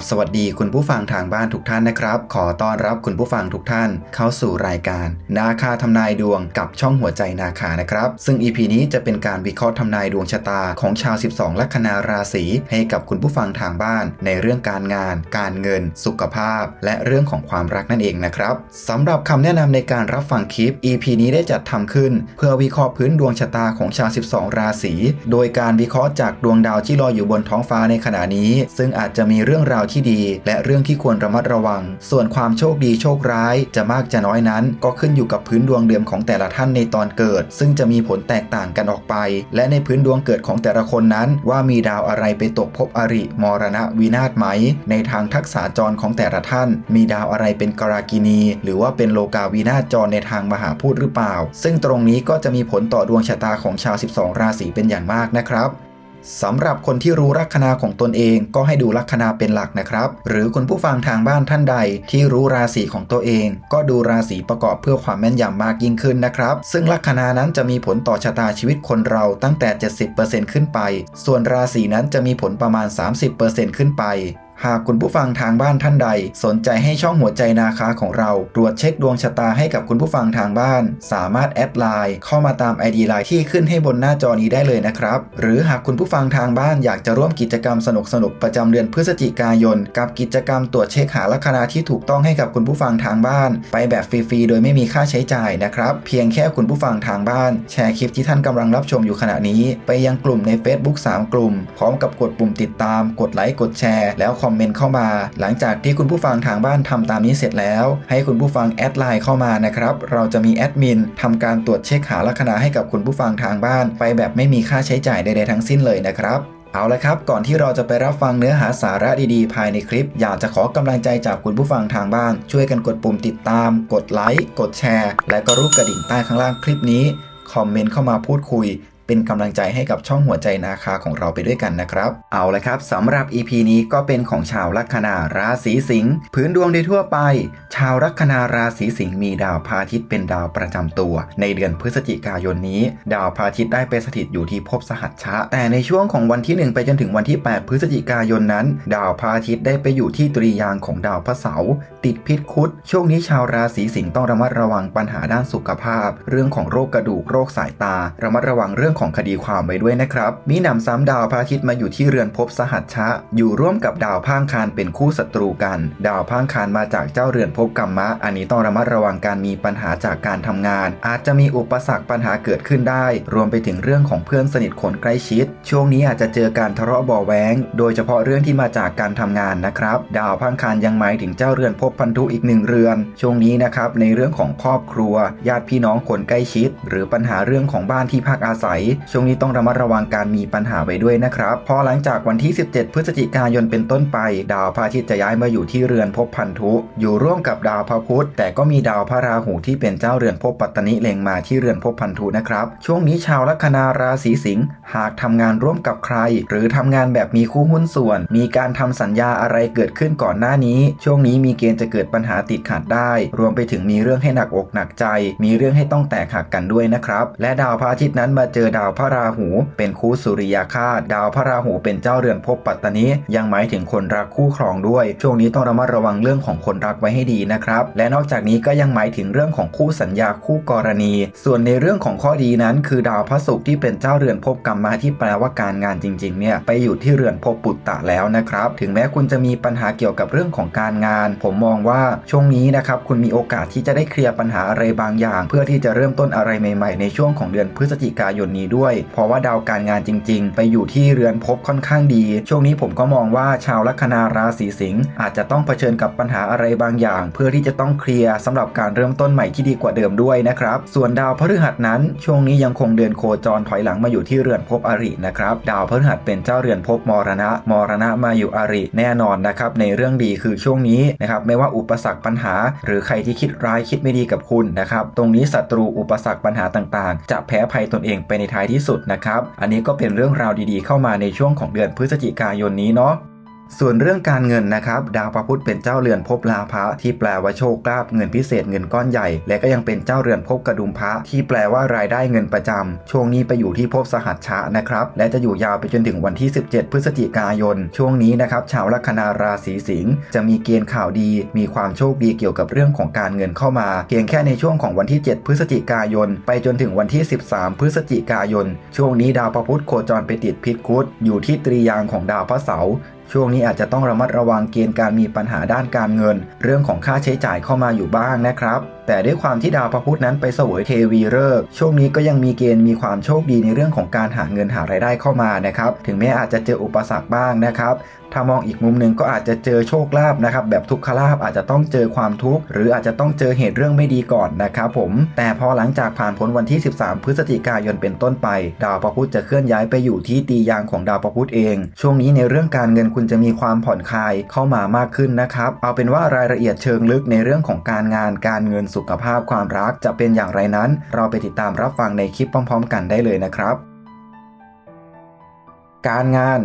บสวัสดีคุณผู้ฟังทางบ้านทุกท่านนะครับ ขอต้อนรับคุณผู้ฟังทุกท่านเข้าสู่รายการ นาคาทำนายดวงกับช่องหัวใจนาคานะครับ ซึ่ง EP นี้จะเป็นการวิเคราะห์ทำนายดวงชะตาของชาว 12 ลัคนาราศีให้กับคุณผู้ฟังทางบ้าน ในเรื่องการงาน การเงิน สุขภาพ และเรื่องของความรักนั่นเองนะครับสำหรับคำแนะนำในการรับฟังคลิป EP นี้ได้จัดทำขึ้น เพื่อวิเคราะห์พื้นดวงชะตาของชาว 12 ราศีโดยการวิเคราะห์จากดวงดาวที่ลอยอยู่บนท้องฟ้าในขณะนี้ ซึ่งอาจจะมีเรื่องราวที่ดี และเรื่องที่ควรระมัดระวัง ส่วนความโชคดีโชคร้ายจะมากจะน้อยนั้น ก็ขึ้นอยู่กับพื้นดวงเดิมของแต่ละท่านในตอนเกิด ซึ่งจะมีผลแตกต่างกันออกไป และในพื้นดวงเกิดของแต่ละคนนั้น ว่ามีดาวอะไรไปตกภพอริมรณะวินาศไหม ในทางทักษะจรของแต่ละท่าน มีดาวอะไรเป็นกรากินี หรือว่าเป็นโลกาวินาศจรในทางมหาพูดหรือเปล่า ซึ่งตรงนี้ก็จะมีผลต่อดวงชะตาของชาว 12 ราศีเป็นอย่างมากนะครับ สำหรับคนที่รู้ลัคนาของตนเองก็ให้ดูลัคนาเป็นหลักนะครับ หรือคุณผู้ฟังทางบ้านท่านใด ที่รู้ราศีของตัวเอง ก็ดูราศีประกอบเพื่อความแม่นยำมากยิ่งขึ้นนะครับ ซึ่งลัคนานั้นจะมีผลต่อชะตาชีวิตคนเราตั้งแต่ 70%ขึ้นไป ส่วนราศีนั้นจะมีผลประมาณ 30%ขึ้นไป หากคุณผู้ฟังทางบ้านท่านใด สนใจให้ช่องหัวใจนาคาของเรา ตรวจเช็คดวงชะตาให้กับคุณผู้ฟังทางบ้าน สามารถแอดไลน์เข้ามาตาม ID ไลน์ที่ขึ้นให้บนหน้าจอนี้ได้เลยนะครับ หรือหากคุณผู้ฟังทางบ้านอยากจะร่วมกิจกรรมสนุกๆประจำเดือนพฤศจิกายน กับกิจกรรมตรวจเช็คหาลัคนาที่ถูกต้องให้กับคุณผู้ฟังทางบ้าน ไปแบบฟรีๆโดยไม่มีค่าใช้จ่ายนะครับเพียงแค่คุณผู้ฟังทางบ้าน แชร์คลิปที่ท่านกำลังรับชมอยู่ขณะนี้ ไปยังกลุ่มใน Facebook 3 กลุ่ม พร้อมกับกดปุ่มติดตาม กดไลค์กดแชร์แล้วคอมอมเมนต์เข้ามา หลังจากที่คุณผู้ฟังทางบ้านทำตามนี้เสร็จแล้ว ให้คุณผู้ฟังแอดไลน์เข้ามานะครับ เราจะมีแอดมินทำการตรวจเช็คหาลัคนาให้กับคุณผู้ฟังทางบ้าน ไปแบบไม่มีค่าใช้จ่ายใดๆทั้งสิ้นเลยนะครับเอาละครับ ก่อนที่เราจะไปรับฟังเนื้อหาสาระดีๆ ภายในคลิป อยากจะขอกำลังใจจากคุณผู้ฟังทางบ้าน ช่วยกันกดปุ่มติดตาม กดไลค์ กดแชร์ และก็รูปกระดิ่งใต้ข้างล่างคลิปนี้ คอมเมนต์เข้ามาพูดคุย เป็นกำลังใจให้กับช่องหัวใจนาคาของเราไปด้วยกันนะครับ เอาละครับสำหรับ EP นี้ก็เป็นของชาวลัคนาราศีสิงห์พื้นดวงโดยทั่วไป ชาวลัคนาราศีสิงห์มีดาวพาทิตย์เป็นดาวประจำตัว ในเดือนพฤศจิกายนนี้ ดาวพาทิตย์ได้ไปสถิตอยู่ที่ภพสหัชชะ แต่ในช่วงของวันที่ 1 ไปจนถึงวันที่ 8 พฤศจิกายนนั้น ดาวพาทิตย์ได้ไปอยู่ที่ตรียางของดาวพระเสาร์ติดพิษคุดช่วงนี้ชาวราศีสิงห์ต้องระมัดระวังปัญหาด้านสุขภาพ เรื่องของโรคกระดูกโรคสายตา ระมัดระวังเรื่องของคดีความไว้ด้วยนะครับ มีหนำซ้ำดาวพระอาทิตย์มาอยู่ที่เรือนภพสหัชชะ อยู่ร่วมกับดาวพางคารเป็นคู่ศัตรูกัน ดาวพางคารมาจากเจ้าเรือนภพกรรมะ อันนี้ต้องระมัดระวังการมีปัญหาจากการทำงาน อาจจะมีอุปสรรคปัญหาเกิดขึ้นได้ รวมไปถึงเรื่องของเพื่อนสนิทคนใกล้ชิด ช่วงนี้อาจจะเจอการทะเลาะเบาะแว้ง โดยเฉพาะเรื่องที่มาจากการทำงานนะครับ ดาวพางคารยังหมายถึงเจ้าเรือนภพพันธุอีกหนึ่งเรือน ช่วงนี้นะครับในเรื่องของครอบครัว ญาติพี่น้องคนใกล้ชิด หรือปัญหาเรื่องของบ้านที่พักอาศัยช่วงนี้ต้องระมัดระวังการมีปัญหาไว้ด้วยนะครับ พอหลังจากวันที่ 17 พฤศจิกายนเป็นต้นไป ดาวพระอาทิตย์จะย้ายมาอยู่ที่เรือนภพพันธุ อยู่ร่วมกับดาวพระพุธ แต่ก็มีดาวพระราหูที่เป็นเจ้าเรือนภพปัตตนิเล็งมาที่เรือนภพพันธุนะครับ ช่วงนี้ชาวลัคนาราศีสิงห์หากทำงานร่วมกับใคร หรือทำงานแบบมีคู่หุ้นส่วน มีการทำสัญญาอะไรเกิดขึ้นก่อนหน้านี้ ช่วงนี้มีเกณฑ์จะเกิดปัญหาติดขัดได้ รวมไปถึงมีเรื่องให้หนักอกหนักใจ มีเรื่องให้ต้องแตกหักกันด้วยนะครับ และดาวพระอาทิตย์นั้นมาเจอดาวาวพระราหู เป็นคู่สุริยคาตดาวพระราหูเป็นเจ้าเรือนภพปัตตนิยังหมายถึงคนรักคู่ครองด้วย ช่วงนี้ต้องระมัดระวังเรื่องของคนรักไว้ให้ดีนะครับ และนอกจากนี้ก็ยังหมายถึงเรื่องของคู่สัญญาคู่กรณี ส่วนในเรื่องของข้อดีนั้น คือดาวพระศุกร์ที่เป็นเจ้าเรือนภพกรรมมาที่แปลว่าการงานจริงๆเนี่ยไปอยู่ที่เรือนภพปุตตะแล้วนะครับ ถึงแม้คุณจะมีปัญหาเกี่ยวกับเรื่องของการงาน ผมมองว่าช่วงนี้นะครับคุณมีโอกาสที่จะได้เคลียร์ปัญหาอะไรบางอย่าง เพื่อที่จะเริ่มต้นอะไรใหม่ ๆ ในช่วงของเดือนพฤศจิกายนนี้ด้วย เพราะว่าดาวการงานจริง ๆ ไปอยู่ที่เรือนภพค่อนข้างดี ช่วงนี้ผมก็มองว่าชาวลัคนาราศีสิงห์อาจจะต้องเผชิญกับปัญหาอะไรบางอย่าง เพื่อที่จะต้องเคลียร์สำหรับการเริ่มต้นใหม่ที่ดีกว่าเดิมด้วยนะครับ ส่วนดาวพฤหัสนั้น ช่วงนี้ยังคงเดินโคจรถอยหลังมาอยู่ที่เรือนภพอรินะครับ ดาวพฤหัสเป็นเจ้าเรือนภพมรณะ มรณะมาอยู่อริแน่นอนนะครับในเรื่องดีคือช่วงนี้นะครับไม่ว่าอุปสรรคปัญหา หรือใครที่คิดร้ายคิดไม่ดีกับคุณนะครับตรงนี้ศัตรูอุปสรรคปัญหาต่างๆ จะแพ้ภัยตนเองไปในท้ายที่สุดนะครับ อันนี้ก็เป็นเรื่องราวดีๆ เข้ามาในช่วงของเดือนพฤศจิกายนนี้เนาะ ส่วนเรื่องการเงินนะครับดาวพระพุธเป็นเจ้าเรือนภพลาภะที่แปลว่าโชคลาภเงินพิเศษเงินก้อนใหญ่ และก็ยังเป็นเจ้าเรือนภพกระดุมพระที่แปลว่ารายได้เงินประจำช่วงนี้ไปอยู่ที่ภพสหัชชะนะครับและจะอยู่ยาวไปจนถึงวันที่ 17 พฤศจิกายน ช่วงนี้นะครับชาวลัคนาราศีสิงห์จะมีเกณฑ์ข่าวดี มีความโชคดีเกี่ยวกับเรื่องของการเงินเข้ามา เพียงแค่ในช่วงของวันที่ 7 พฤศจิกายน ไปจนถึงวันที่ 13 พฤศจิกายน ช่วงนี้ดาวพระพุธโคจรไปติดพิษคุดอยู่ที่ตรียางของดาวพระเสาร์ ช่วงนี้อาจจะต้องระมัดระวังเกณฑ์การมีปัญหาด้านการเงิน เรื่องของค่าใช้จ่ายเข้ามาอยู่บ้างนะครับ แต่ด้วยความที่ดาวพระพุธนั้นไปเสวยเทวีฤกษ์ช่วงนี้ก็ยังมีเกณฑ์มีความโชคดีในเรื่องของการหาเงินหารายได้เข้ามานะครับถึงแม้อาจจะเจออุปสรรคบ้างนะครับถ้ามองอีกมุมหนึ่งก็อาจจะเจอโชคลาภนะครับแบบทุกขลาภอาจจะต้องเจอความทุกข์หรืออาจจะต้องเจอเหตุเรื่องไม่ดีก่อนนะครับผมแต่พอหลังจากผ่านพ้นวันที่ 13 พฤศจิกายนเป็นต้นไป ดาวพระพุธจะเคลื่อนย้ายไปอยู่ที่ตียางของดาวพระพุธเอง ช่วงนี้ในเรื่องการเงินคุณจะมีความผ่อนคลายเข้ามามากขึ้นนะครับเอาเป็นว่ารายละเอียดเชิงลึกในเรื่องของการงานการเงินสุุขภาพความรักจะเป็นอย่างไรนั้น เราไปติดตามรับฟังในคลิปพร้อม ๆ กันได้เลยนะครับ การงาน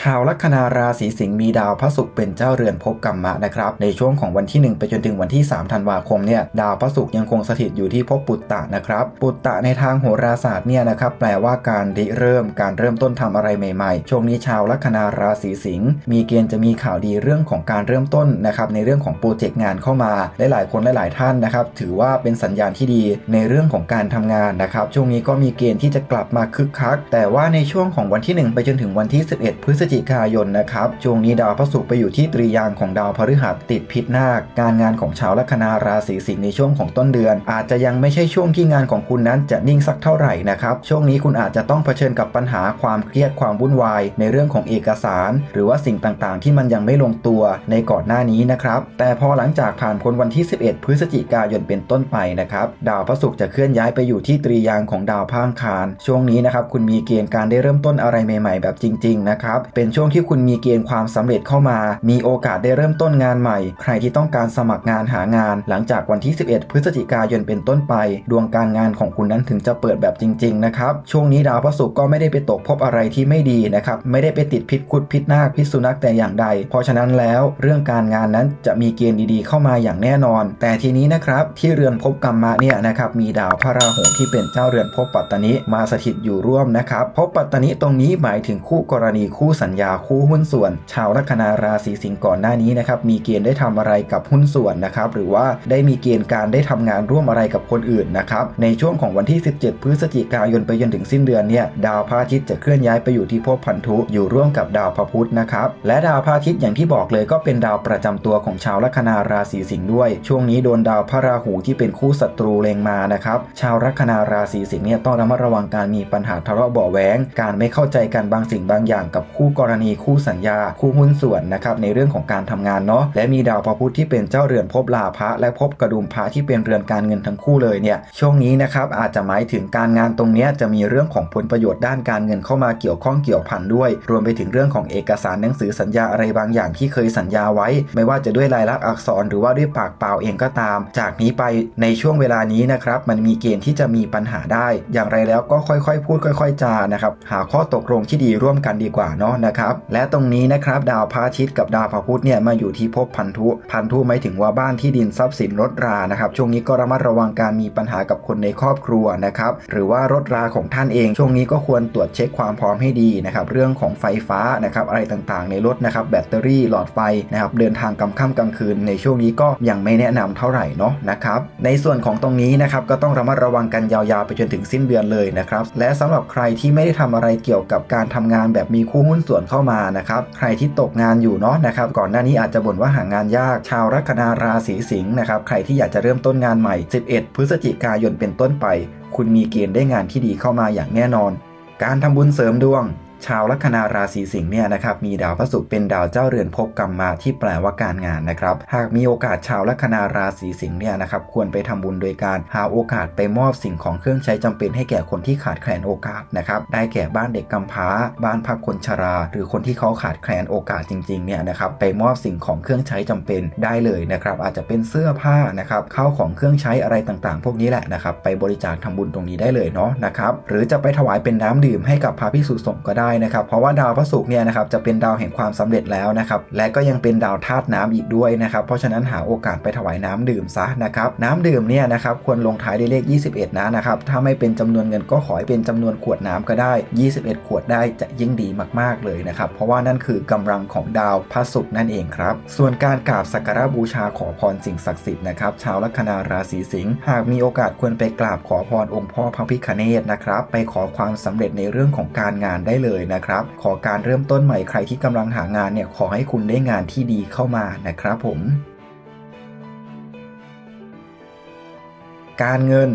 ชาวลัคนาราศีสิงห์มีดาวพระศุกร์เป็นเจ้าเรือนภพกรรมะนะครับในช่วงของวันที่ 1 ไปจนถึงวันที่ 3 ธันวาคมเนี่ยดาวพระศุกร์ยังคงสถิตอยู่ที่ภพปุตตะนะครับปุตตะในทางโหราศาสตร์เนี่ยนะครับแปลว่าการริเริ่มการเริ่มต้นทำอะไรใหม่ๆ ช่วงนี้ชาวลัคนาราศีสิงห์มีเกณฑ์จะมีข่าวดีเรื่องของการเริ่มต้นนะครับในเรื่องของโปรเจกต์งานเข้ามาหลายๆคนหลายๆท่านนะครับถือว่าเป็นสัญญาณที่ดีในเรื่องของการทำงานนะครับช่วงนี้ก็มีเกณฑ์ที่จะกลับมาคึกคัก แต่ว่าในช่วงของวันที่ 1 ไปจนถึงวันที่ 11 พฤศจิกายนนะครับช่วงนี้ดาวพระศุกร์ไปอยู่ที่ตรียางของดาวพฤหัสติดพิษนาค การงานของชาวลัคนาราศีสิงห์ในช่วงของต้นเดือน อาจจะยังไม่ใช่ช่วงที่งานของคุณนั้นจะนิ่งสักเท่าไหร่นะครับช่วงนี้คุณอาจจะต้องเผชิญกับปัญหาความเครียดความวุ่นวาย ในเรื่องของเอกสาร หรือว่าสิ่งต่างๆ ที่มันยังไม่ลงตัวในก่อนหน้านี้นะครับแต่พอหลังจากผ่านพ้นวันที่ 11 พฤศจิกายนเป็นต้นไปนะครับดาวพระศุกร์จะเคลื่อนย้ายไปอยู่ที่ตรียางของดาวพางคาร ช่วงนี้นะครับคุณมีเกณฑ์การได้เริ่มต้นอะไรใหม่ ๆ แบบจริง ๆ นะครับเป็นช่วงที่คุณมีเกณฑ์ความสำเร็จเข้ามา มีโอกาสได้เริ่มต้นงานใหม่ ใครที่ต้องการสมัครงานหางาน หลังจากวันที่ 11 พฤศจิกายนเป็นต้นไป ดวงการงานของคุณนั้นถึงจะเปิดแบบจริง ๆ นะครับ ช่วงนี้ดาวพระศุกร์ก็ไม่ได้ไปตกพบอะไรที่ไม่ดีนะครับ ไม่ได้ไปติดพิษคุดพิษนาคพิษสุนัขแต่อย่างใด เพราะฉะนั้นแล้วเรื่องการงานนั้นจะมีเกณฑ์ดีๆ เข้ามาอย่างแน่นอน แต่ทีนี้นะครับที่เรือนภพกรรมะเนี่ยนะครับมีดาวพระราหูที่เป็นเจ้าเรือนภพปัตตนิมาสถิตอยู่ร่วมนะครับภพปัตตนิตรงนี้หมายถึงคู่กรณีคู่สญญาคู่หุ้นส่วน ชาวลัคนาราศีสิงห์ก่อนหน้านี้นะครับมีเกณฑ์ได้ทำอะไรกับหุ้นส่วนนะครับหรือว่าได้มีเกณฑ์การได้ทำงานร่วมอะไรกับคนอื่นนะครับในช่วงของวันที่ 17 พฤศจิกายนไปจนถึงสิ้นเดือนเนี่ยดาวพระอาทิตย์จะเคลื่อนย้ายไปอยู่ที่ภพพันธุอยู่ร่วมกับดาวพระพุธนะครับและดาวพระอาทิตย์อย่างที่บอกเลยก็เป็นดาวประจำตัวของชาวลัคนาราศีสิงห์ด้วย ช่วงนี้โดนดาวพระราหูที่เป็นคู่ศัตรูเล็งมานะครับชาวลัคนาราศีสิงห์เนี่ยต้องระมัดระวังการมีปัญหาทะเลาะเบาะแว้งการไม่เข้าใจกันบางสิ่งบางอย่างกับคู่กรณีคู่สัญญา คู่หุ้นส่วนนะครับในเรื่องของการทำงานเนาะและมีดาวพระพุธที่เป็นเจ้าเรือนภพลาภะและภพกระดุมพระที่เป็นเรือนการเงินทั้งคู่เลยเนี่ยช่วงนี้นะครับอาจจะหมายถึงการงานตรงนี้จะมีเรื่องของผลประโยชน์ด้านการเงินเข้ามาเกี่ยวข้องเกี่ยวพันด้วย รวมไปถึงเรื่องของเอกสารหนังสือสัญญาอะไรบางอย่างที่เคยสัญญาไว้ ไม่ว่าจะด้วยลายลักษณ์อักษรหรือว่าด้วยปากเปล่าเองก็ตาม จากนี้ไปในช่วงเวลานี้นะครับมันมีเกณฑ์ที่จะมีปัญหาได้ อย่างไรแล้วก็ค่อยๆ พูดค่อย ๆ จานะครับหาข้อตกลงที่ดีร่วมกันดีกว่าเนาะนะครับ และตรงนี้นะครับดาวพระอาทิตย์กับดาวพระพุธเนี่ยมาอยู่ที่ภพพันธุพันธุหมายถึงว่าบ้านที่ดินทรัพย์สินรถรานะครับ ช่วงนี้ก็ระมัดระวังการมีปัญหากับคนในครอบครัวนะครับ หรือว่ารถราของท่านเอง ช่วงนี้ก็ควรตรวจเช็คความพร้อมให้ดีนะครับ เรื่องของไฟฟ้านะครับอะไรต่างๆ ในรถนะครับแบตเตอรี่หลอดไฟนะครับเดินทางกลางค่ำกลางคืนในช่วงนี้ก็ยังไม่แนะนำเท่าไหร่เนาะนะครับ ในส่วนของตรงนี้นะครับก็ต้องระมัดระวังกันยาวๆไปจนถึงสิ้นเดือนเลยนะครับ และสำหรับใครที่ไม่ได้ทำอะไรเกี่ยวกับการทำงานแบบมีคู่หุ้นส่วนเข้ามานะครับใครที่ตกงานอยู่เนาะนะครับก่อนหน้านี้อาจจะบ่นว่าหางานยาก ชาวลัคนาราศีสิงห์นะครับใครที่อยากจะเริ่มต้นงานใหม่ 11 พฤศจิกายนเป็นต้นไป คุณมีเกณฑ์ได้งานที่ดีเข้ามาอย่างแน่นอน การทำบุญเสริมดวง ชาวลัคนาราศีสิงห์เนี่ยนะครับมีดาวพระศุกร์เป็นดาวเจ้าเรือนภพกรรมมาที่แปลว่าการงานนะครับ หากมีโอกาสชาวลัคนาราศีสิงห์เนี่ยนะครับควรไปทำบุญโดยการหาโอกาสไปมอบสิ่งของเครื่องใช้จำเป็นให้แก่คนที่ขาดแคลนโอกาสนะครับได้แก่บ้านเด็กกำพร้า บ้านพักคนชรา หรือคนที่เขาขาดแคลนโอกาสจริงๆเนี่ยนะครับไปมอบสิ่งของเครื่องใช้จำเป็นได้เลยนะครับอาจจะเป็นเสื้อผ้านะครับข้าวของเครื่องใช้อะไรต่างๆ พวกนี้แหละนะครับไปบริจาคทำบุญตรงนี้ได้เลยเนาะนะครับหรือจะไปถวายเป็นน้ำดื่มให้กับพระภิกษุสงฆ์ก็ได้นะครับเพราะว่าดาวพระศุกร์เนี่ยนะครับจะเป็นดาวแห่งความสำเร็จแล้วนะครับและก็ยังเป็นดาวธาตุน้ำอีกด้วยนะครับเพราะฉะนั้นหาโอกาสไปถวายน้ำดื่มซะนะครับน้ำดื่มเนี่ยนะครับควรลงท้ายด้วยเลข 21 นะนะครับถ้าไม่เป็นจำนวนเงินก็ขอให้เป็นจำนวนขวดน้ำก็ได้ 21 ขวดได้จะยิ่งดีมากๆเลยนะครับเพราะว่านั่นคือกำลังของดาวพระศุกร์นั่นเองครับส่วนการกราบสักการะบูชาขอพรสิ่งศักดิ์สิทธิ์นะครับชาวลัคนาราศีสิงห์หากมีโอกาสควรไปกราบขอพรองค์พ่อพระพิฆเนศนะครับไปขอความสำเร็จในเรื่องของการงานได้เลยนะครับ ขอการเริ่มต้นใหม่ใครที่กำลังหางานเนี่ยขอให้คุณได้งานที่ดีเข้ามานะครับผมการเงิน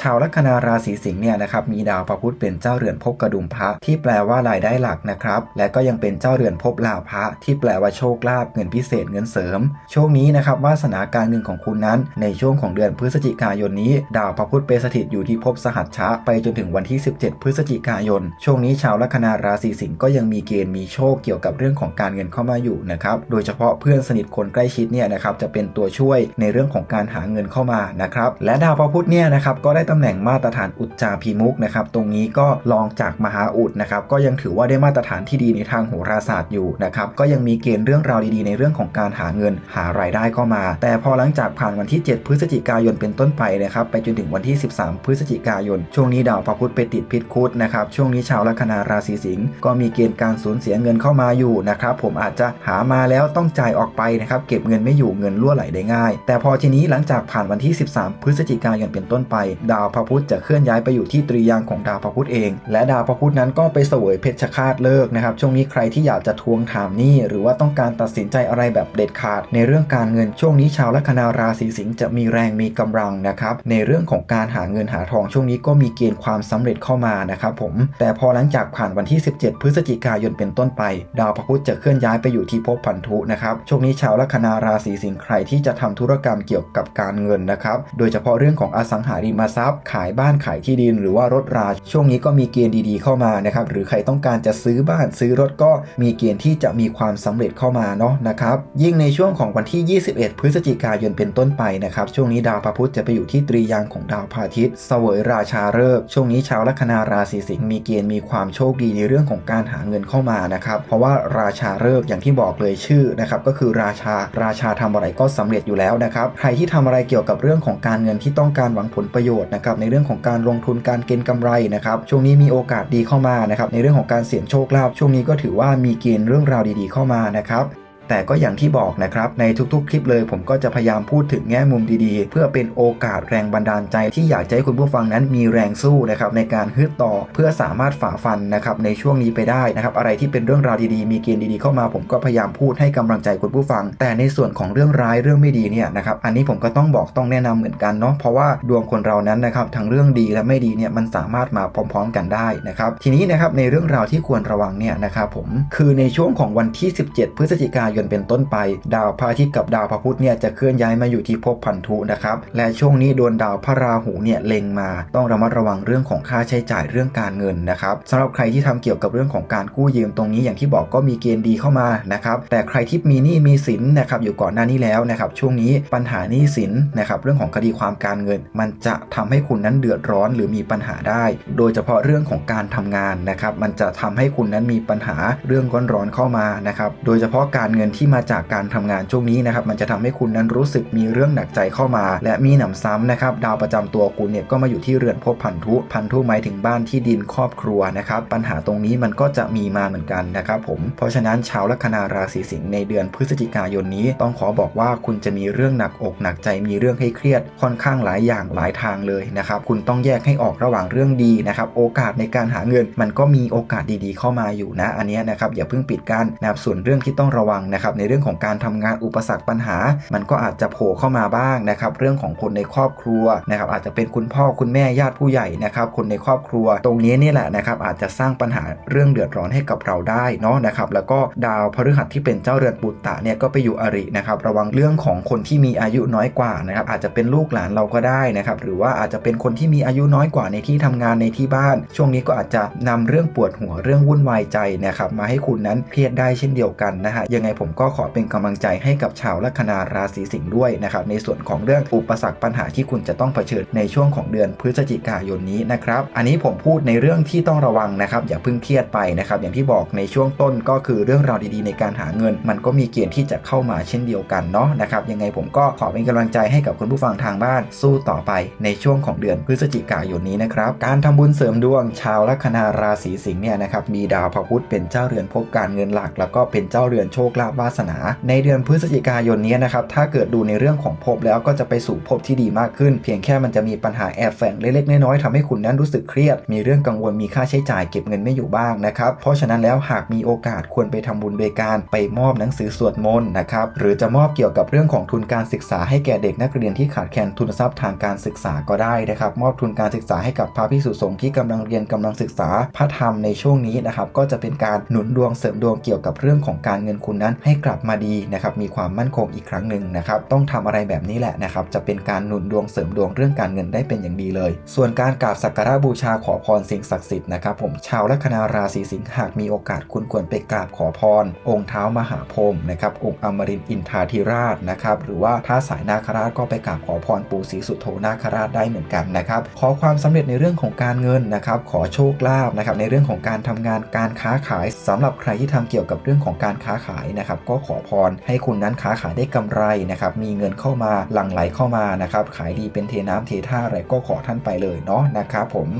ชาวลัคนาราศีสิงห์เนี่ยนะครับมีดาวพระพุธเป็นเจ้าเรือนภพกระดุมพระที่แปลว่ารายได้หลักนะครับและก็ยังเป็นเจ้าเรือนภพลาภะที่แปลว่าโชคลาภเงินพิเศษเงินเสริม ช่วงนี้นะครับวาสนาการเงินของคุณนั้น ในช่วงของเดือนพฤศจิกายนนี้ ดาวพระพุธไปสถิตอยู่ที่ภพสหัชชะไปจนถึงวันที่ 17 พฤศจิกายน ช่วงนี้ชาวลัคนาราศีสิงห์ก็ยังมีเกณฑ์มีโชคเกี่ยวกับเรื่องของการเงินเข้ามาอยู่นะครับโดยเฉพาะเพื่อนสนิทคนใกล้ชิดเนี่ยนะครับจะเป็นตัวช่วยในเรื่องของการหาเงินเข้ามานะครับและดาวพระพุธเนี่ยนะครับก็ได้ตำแหน่งมาตรฐานอุจจาพีมุกนะครับตรงนี้ก็ลองจากมหาอุดนะครับก็ยังถือว่าได้มาตรฐานที่ดีในทางโหราศาสตร์อยู่นะครับก็ยังมีเกณฑ์เรื่องราวดีๆ ในเรื่องของการหาเงินหารายได้เข้ามา แต่พอหลังจากผ่านวันที่ 7 พฤศจิกายนเป็นต้นไปนะครับไปจนถึงวันที่ 13 พฤศจิกายน ช่วงนี้ดาวพระพุธไปติดพิษคุดนะครับช่วงนี้ชาวลัคนาราศีสิงห์ก็มีเกณฑ์การสูญเสียเงินเข้ามาอยู่นะครับผมอาจจะหามาแล้วต้องจ่ายออกไปนะครับเก็บเงินไม่อยู่เงินรั่วไหลได้ง่าย แต่พอทีนี้หลังจากผ่านวันที่ 13 พฤศจิกายนเป็นต้นไปดาวพระพุธจะเคลื่อนย้ายไปอยู่ที่ตรียางของดาวพระพุธเอง และดาวพระพุธนั้นก็ไปเสวยเพชฌฆาตเลิกนะครับ ช่วงนี้ใครที่อยากจะทวงถามหนี้ หรือว่าต้องการตัดสินใจอะไรแบบเด็ดขาด ในเรื่องการเงินช่วงนี้ชาวลัคนาราศีสิงห์จะมีแรงมีกำลังนะครับในเรื่องของการหาเงินหาทองช่วงนี้ก็มีเกณฑ์ความสำเร็จเข้ามานะครับผมแต่พอหลังจากผ่านวันที่ 17 พฤศจิกายนเป็นต้นไป ดาวพระพุธจะเคลื่อนย้ายไปอยู่ที่ภพพันธุนะครับช่วงนี้ชาวลัคนาราศีสิงห์ใครที่จะทำธุรกรรมเกี่ยวกับการเงินนะครับโดยเฉพาะเรื่องของอสังหาริมทรัพยขายบ้านขายที่ดิน หรือว่ารถราช่วงนี้ก็มีเกณฑ์ดีๆเข้ามานะครับหรือใครต้องการจะซื้อบ้านซื้อรถก็มีเกณฑ์ที่จะมีความสำเร็จเข้ามาเนาะนะครับยิ่งในช่วงของวันที่ 21 พฤศจิกายนเป็นต้นไปนะครับช่วงนี้ดาวพระพุธจะไปอยู่ที่ตรียางของดาวพระอาทิตย์เสวยราชาฤกษ์ช่วงนี้ชาวลัคนาราศีสิงห์มีเกณฑ์มีความโชคดีในเรื่องของการหาเงินเข้ามานะครับเพราะว่าราชาฤกษ์อย่างที่บอกเลยชื่อนะครับก็คือราชาราชาทำอะไรก็สำเร็จอยู่แล้วนะครับใครที่ทำอะไรเกี่ยวกับเรื่องของการเงินที่ต้องการหวังผลประโยชน์นะครับในเรื่องของการลงทุนการเก็งกำไรนะครับช่วงนี้มีโอกาสดีเข้ามานะครับในเรื่องของการเสี่ยงโชคลาภช่วงนี้ก็ถือว่ามีเกณฑ์เรื่องราวดีๆเข้ามานะครับ แต่ก็อย่างที่บอกนะครับในทุกๆ คลิปเลย ผมก็จะพยายามพูดถึงแง่มุมดีๆ เพื่อเป็นโอกาสแรงบันดาลใจ ที่อยากจะให้คุณผู้ฟังนั้นมีแรงสู้นะครับในการฮึดต่อเพื่อสามารถฝ่าฟันนะครับในช่วงนี้ไปได้นะครับอะไรที่เป็นเรื่องราวดีๆ มีเกณฑ์ดีๆเข้ามาผมก็พยายามพูดให้กำลังใจคุณผู้ฟัง แต่ในส่วนของเรื่องร้ายเรื่องไม่ดีเนี่ยนะครับอันนี้ผมก็ต้องบอกต้องแนะนำเหมือนกันเนาะเพราะว่าดวงคนเรานั้นนะครับทั้งเรื่องดีและไม่ดีเนี่ยมันสามารถมาพร้อม ๆ กันได้นะครับทีนี้นะครับในเรื่องราวที่ควรระวังเนี่ยนะครับผมคือในช่วงของวันที่ 17 พฤศจิกายนเป็นต้นไป ดาวพระอาทิตย์กับดาวพระพุธเนี่ยจะเคลื่อนย้ายมาอยู่ที่ภพพันธุนะครับและช่วงนี้โดนดาวพระราหูเนี่ยเล็งมา ต้องระมัดระวังเรื่องของค่าใช้จ่ายเรื่องการเงินนะครับสำหรับใครที่ทำเกี่ยวกับเรื่องของการกู้ยืมตรงนี้อย่างที่บอกก็มีเกณฑ์ดีเข้ามานะครับแต่ใครที่มีหนี้มีสินนะครับอยู่ก่อนหน้านี้แล้วนะครับช่วงนี้ปัญหาหนี้สินนะครับเรื่องของคดีความการเงิน มันจะทำให้คุณนั้นเดือดร้อนหรือมีปัญหาได้ โดยเฉพาะเรื่องของการทำงานนะครับมันจะทำให้คุณนั้นมีปัญหาเรื่องร้อนๆเข้ามานะครับโดยเฉพาะการเงินที่มาจากการทำงานช่วงนี้นะครับมันจะทำให้คุณนั้นรู้สึกมีเรื่องหนักใจเข้ามา และมีหนำซ้ำนะครับดาวประจำตัวคุณเนี่ยก็มาอยู่ที่เรือนภพพันธุ พันธุหมายถึงบ้านที่ดินครอบครัวนะครับปัญหาตรงนี้มันก็จะมีมาเหมือนกันนะครับผมเพราะฉะนั้นชาวลัคนาราศีสิงห์ในเดือนพฤศจิกายนนี้ ต้องขอบอกว่าคุณจะมีเรื่องหนักอกหนักใจมีเรื่องให้เครียดค่อนข้างหลายอย่างหลายทางเลยนะครับคุณต้องแยกให้ออกระหว่างเรื่องดีนะครับโอกาสในการหาเงิน มันก็มีโอกาสดีๆ เข้ามาอยู่นะ อันนี้นะครับอย่าเพิ่งปิดกั้นนะครับส่วนเรื่องที่ต้องระวังนะครับในเรื่องของการทำงานอุปสรรคปัญหา มันก็อาจจะโผล่เข้ามาบ้างนะครับเรื่องของคนในครอบครัวนะครับอาจจะเป็นคุณพ่อคุณแม่ญาติผู้ใหญ่นะครับคนในครอบครัว ตรงนี้นี่แหละนะครับอาจจะสร้างปัญหาเรื่องเดือดร้อนให้กับเราได้เนาะนะครับแล้วก็ดาวพฤหัสที่เป็นเจ้าเรือนปุตตะเนี่ยก็ไปอยู่อรินะครับระวังเรื่องของคนที่มีอายุน้อยกว่านะครับอาจจะเป็นลูกหลานเราก็ได้นะครับหรือว่าอาจจะเป็นคนที่มีอายุน้อยกว่าในที่ทำงานในที่บ้าน ช่วงนี้ก็อาจจะนำเรื่องปวดหัวเรื่องวุ่นวายใจนะครับมาให้คุณนั้นเครียดได้เช่นเดียวกันนะฮะยังไงผมผมก็ขอเป็นกำลังใจให้กับชาวลัคนาราศีสิงห์ด้วยนะครับในส่วนของเรื่องอุปสรรคปัญหาที่คุณจะต้องเผชิญในช่วงของเดือนพฤศจิกายนนี้นะครับ อันนี้ผมพูดในเรื่องที่ต้องระวังนะครับ อย่าเพิ่งเครียดไปนะครับ อย่างที่บอกในช่วงต้นก็คือเรื่องราวดีๆในการหาเงิน มันก็มีเกณฑ์ที่จะเข้ามาเช่นเดียวกันเนาะนะครับ ยังไงผมก็ขอเป็นกำลังใจให้กับคุณผู้ฟังทางบ้านสู้ต่อไปในช่วงของเดือนพฤศจิกายนนี้นะครับ การทำบุญเสริมดวง ชาวลัคนาราศีสิงห์เนี่ยนะครับมีดาวพระพุธเป็นเจ้าเรือนภพการเงินหลัก แล้วก็เป็นเจ้าเรือนโชคลาภวาสนา ในเดือนพฤศจิกายนนี้นะครับถ้าเกิดดูในเรื่องของภพแล้วก็จะไปสู่ภพที่ดีมากขึ้น เพียงแค่มันจะมีปัญหาแอบแฝงเล็กๆน้อยๆทำให้คุณนั้นรู้สึกเครียด มีเรื่องกังวลมีค่าใช้จ่ายเก็บเงินไม่อยู่บ้างนะครับเพราะฉะนั้นแล้วหากมีโอกาสควรไปทำบุญโดยการไปมอบหนังสือสวดมนต์นะครับหรือจะมอบเกี่ยวกับเรื่องของทุนการศึกษาให้แก่เด็กนักเรียนที่ขาดแคลนทุนทรัพย์ทางการศึกษาก็ได้นะครับมอบทุนการศึกษาให้กับพระภิกษุสงฆ์ที่กำลังเรียนกำลังศึกษาพระธรรมในช่วงนี้นะครับก็จะเป็นการหนุนดวงเสริมดวงเกี่ยวกับเรื่องของการเงินคุณนั้นให้กลับมาดีนะครับมีความมั่นคงอีกครั้งหนึ่งนะครับต้องทำอะไรแบบนี้แหละนะครับจะเป็นการหนุนดวงเสริมดวงเรื่องการเงินได้เป็นอย่างดีเลย ส่วนการกราบสักการะบูชาขอพรสิ่งศักดิ์สิทธิ์นะครับผมชาวลัคนาราศีสิงห์หากมีโอกาสคุณควรไปกราบขอพร องค์เท้ามหาพรหมนะครับองค์อมรินอินทาธิราชนะครับหรือว่าถ้าสายนาคราชก็ไปกราบขอพรปู่ศรีสุโธนาคราชได้เหมือนกันนะครับขอความสำเร็จในเรื่องของการเงินนะครับขอโชคลาภนะครับในเรื่องของการทำงานการค้าขายสำหรับใครที่ทำเกี่ยวกับเรื่องของการค้าขายนะครับก็ขอพรให้คุณนั้นค้าขายได้กำไรนะครับมีเงินเข้ามาหลั่งไหลเข้ามานะครับขายดีเป็นเทน้ำเทท่าอะไรก็ขอท่านไปเลยเนาะนะครับผม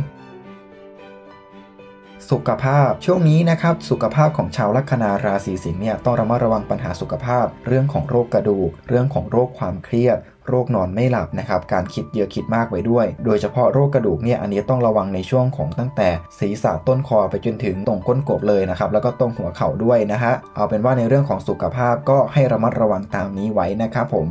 สุขภาพช่วงนี้นะครับสุขภาพของชาวลัคนาราศีสิงห์เนี่ยต้องระมัดระวังปัญหาสุขภาพ เรื่องของโรคกระดูก เรื่องของโรคความเครียด โรคนอนไม่หลับนะครับ การคิดเยอะคิดมากไว้ด้วย โดยเฉพาะโรคกระดูกเนี่ยอันนี้ต้องระวังในช่วงของตั้งแต่ศีรษะต้นคอไปจนถึงตรงก้นกบเลยนะครับ แล้วก็ตรงหัวเข่าด้วยนะฮะ เอาเป็นว่าในเรื่องของสุขภาพก็ให้ระมัดระวังตามนี้ไว้นะครับผม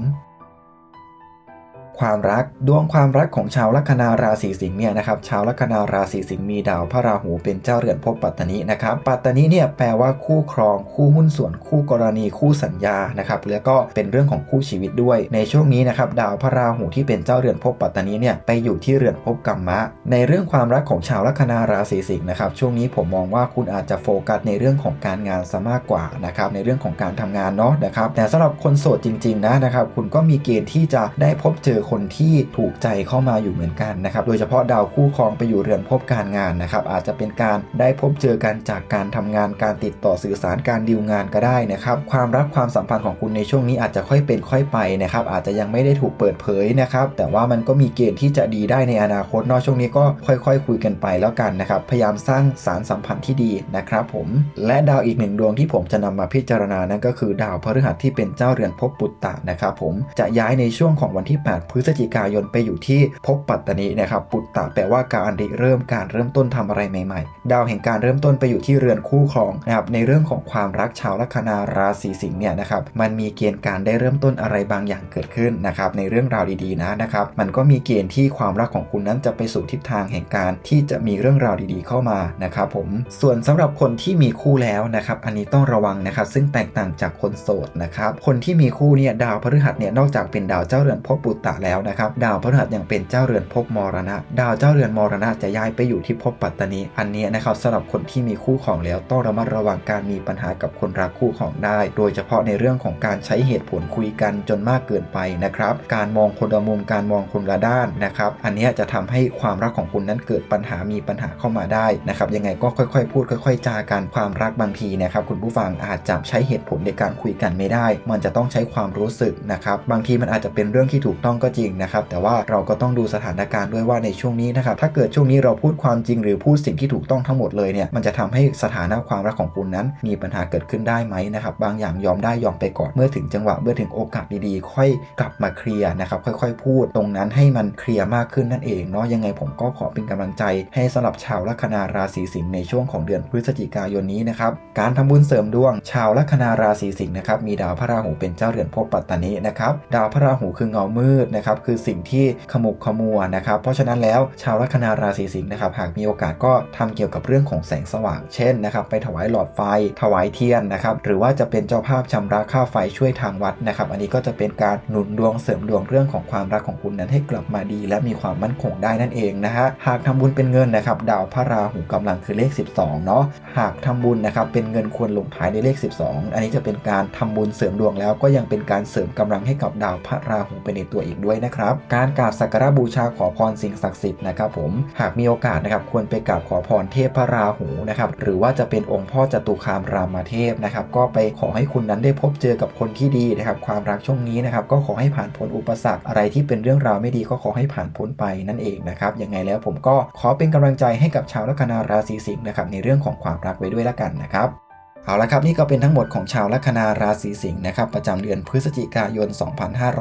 ความรักดวงความรักของชาวลัคนาราศีสิงห์เนี่ยนะครับชาวลัคนาราศีสิงห์มีดาวพระราหูเป็นเจ้าเรือนภพปัตตนินะครับปัตตนิเนี่ยแปลว่าคู่ครอง คู่หุ้นส่วนคู่กรณีคู่สัญญานะครับแล้วก็เป็นเรื่องของคู่ชีวิตด้วย ในช่วงนี้นะครับดาวพระราหูที่เป็นเจ้าเรือนภพปัตตนิเนี่ยไปอยู่ที่เรือนภพกัมมะ ในเรื่องความรักของชาวลัคนาราศีสิงห์นะครับช่วงนี้ผมมองว่าคุณอาจจะโฟกัสในเรื่องของการงานซะมากกว่านะครับในเรื่องของการทำงานเนาะนะครับแต่สำหรับคนโสดจริงๆนะนะครับคุณก็มีเกณฑ์ที่จะได้พบเจอคนที่ถูกใจเข้ามาอยู่เหมือนกันนะครับโดยเฉพาะดาวคู่ครองไปอยู่เรือนภพการงานนะครับอาจจะเป็นการได้พบเจอกันจากการทำงานการติดต่อสื่อสารการดีลงานก็ได้นะครับความรักความสัมพันธ์ของคุณในช่วงนี้อาจจะค่อยเป็นค่อยไปนะครับอาจจะยังไม่ได้ถูกเปิดเผยนะครับแต่ว่ามันก็มีเกณฑ์ที่จะดีได้ในอนาคตนอกช่วงนี้ก็ค่อยๆคุยกันไปแล้วกันนะครับพยายามสร้างสารสัมพันธ์ที่ดีนะครับผมและดาวอีกหนึ่งดวงที่ผมจะนำมาพิจารณานั่นก็คือดาวพฤหัสที่เป็นเจ้าเรือนภพปุตตะนะครับผมจะย้ายในช่วงของวันที่ 8พฤศจิกายนไปอยู่ที่ภพปัตตนินะครับปุตตะแปลว่าการริเริ่มการเริ่มต้นทำอะไรใหม่ๆ ดาวแห่งการเริ่มต้นไปอยู่ที่เรือนคู่ครองนะครับในเรื่องของความรักชาวลัคนาราศีสิงห์เนี่ยนะครับมันมีเกณฑ์การได้เริ่มต้นอะไรบางอย่างเกิดขึ้นนะครับในเรื่องราวดีๆนะนะครับมันก็มีเกณฑ์ที่ความรักของคุณนั้นจะไปสู่ทิศทางแห่งการที่จะมีเรื่องราวดีๆเข้ามานะครับผมส่วนสำหรับคนที่มีคู่แล้วนะครับอันนี้ต้องระวังนะครับซึ่งแตกต่างจากคนโสดนะครับคนที่มีคู่เนี่ยดาวพฤหัสเนี่ยนอกจากเป็นดาวเจ้าเรือนภพปุตตะแล้วนะครับ ดาวพฤหัสยังเป็นเจ้าเรือนภพมรณะ ดาวเจ้าเรือนมรณะจะย้ายไปอยู่ที่ภพปัตตานีอันนี้นะครับสำหรับคนที่มีคู่ของแล้วต้องระมัดระวังการมีปัญหากับคนรักคู่ของได้ โดยเฉพาะในเรื่องของการใช้เหตุผลคุยกันจนมากเกินไปนะครับ การมองคนละมุมการมองคนละด้านนะครับ อันนี้จะทำให้ความรักของคุณนั้นเกิดปัญหามีปัญหาเข้ามาได้นะครับ ยังไงก็ค่อยๆ พูดค่อย ๆ จากันความรักบางทีนะครับคุณผู้ฟังอาจจะใช้เหตุผลในการคุยกันไม่ได้ มันจะต้องใช้ความรู้สึกนะครับ บางทีมันอาจจะเป็นเรื่องที่ถูกต้องก็จริงนะครับแต่ว่าเราก็ต้องดูสถานการณ์ด้วยว่าในช่วงนี้นะครับถ้าเกิดช่วงนี้เราพูดความจริงหรือพูดสิ่งที่ถูกต้องทั้งหมดเลยเนี่ยมันจะทำให้สถานะความรักของคุณนั้น มีปัญหาเกิดขึ้นได้ไหมนะครับบางอย่างยอมได้ยอมไปก่อนเมื่อถึงจังหวะเมื่อถึงโอกาสดีๆ ค่อยกลับมาเคลียร์นะครับค่อยๆ พูดตรงนั้นให้มันเคลียร์มากขึ้นนั่นเองเนาะยังไงผมก็ขอเป็นกำลังใจ ให้สำหรับชาวลัคนาราศีสิงห์ในช่วงของเดือนพฤศจิกายนนี้นะครับการทำบุญเสริมดวง ชาวลัคนาราศีสิงห์นะครับมีดาวพระราหูเป็นเจ้าเรือนภพปัตตานีนะครับดาวพระราหูคือเงามืดนะนะครับคือสิ่งที่ขมุกขมัวนะครับ เพราะฉะนั้นแล้วชาวลัคนาราศีสิงห์นะครับหากมีโอกาสก็ทำเกี่ยวกับเรื่องของแสงสว่าง เช่นนะครับไปถวายหลอดไฟ ถวายเทียนนะครับหรือว่าจะเป็นเจ้าภาพชำระค่าไฟช่วยทางวัดนะครับ อันนี้ก็จะเป็นการหนุนดวงเสริมดวงเรื่องของความรักของคุณนั้นให้กลับมาดี และมีความมั่นคงได้นั่นเองนะฮะหากทำบุญเป็นเงินนะครับดาวพระราหูกำลังคือเลข 12เนาะหากทำบุญนะครับเป็นเงินควรลงท้ายในเลข 12 อันนี้จะเป็นการทำบุญเสริมดวงแล้วก็ยังเป็นการเสริมกำลังให้กับดาวพระราหูไปในตัวอีกด้วยนะครับ การกราบสักการะบูชาขอพรสิ่งศักดิ์สิทธิ์นะครับผมหากมีโอกาสนะครับควรไปกราบขอพรเทพพระราหูนะครับหรือว่าจะเป็นองค์พ่อจตุคามรามเทพนะครับก็ไปขอให้คุณนั้นได้พบเจอกับคนที่ดีนะครับความรักช่วงนี้นะครับก็ขอให้ผ่านพ้นอุปสรรคอะไรที่เป็นเรื่องราวไม่ดีก็ขอให้ผ่านพ้นไปนั่นเองนะครับยังไงแล้วผมก็ขอเป็นกำลังใจให้กับชาวลัคนาราศีสิงห์นะครับในเรื่องของความรักไว้ด้วยละกันนะครับ เอาละครับนี่ก็เป็นทั้งหมดของชาวลัคนาราศีสิงห์นะครับประจำเดือนพฤศจิกายน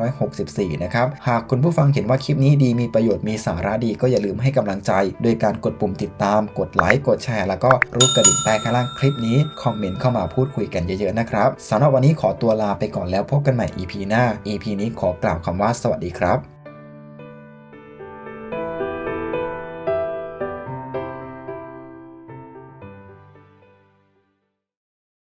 2564 นะครับหากคุณผู้ฟังเห็นว่าคลิปนี้ดีมีประโยชน์มีสาระดีก็อย่าลืมให้กำลังใจโดยการกดปุ่มติดตาม กดไลค์กดแชร์ แล้วก็รูปกระดิ่งใต้ข้างล่างคลิปนี้คอมเมนต์เข้ามาพูดคุยกันเยอะๆนะครับสำหรับวันนี้ขอตัวลาไปก่อนแล้วพบกันใหม่ EP หน้า EP นี้ขอกล่าวคำว่าสวัสดีครับ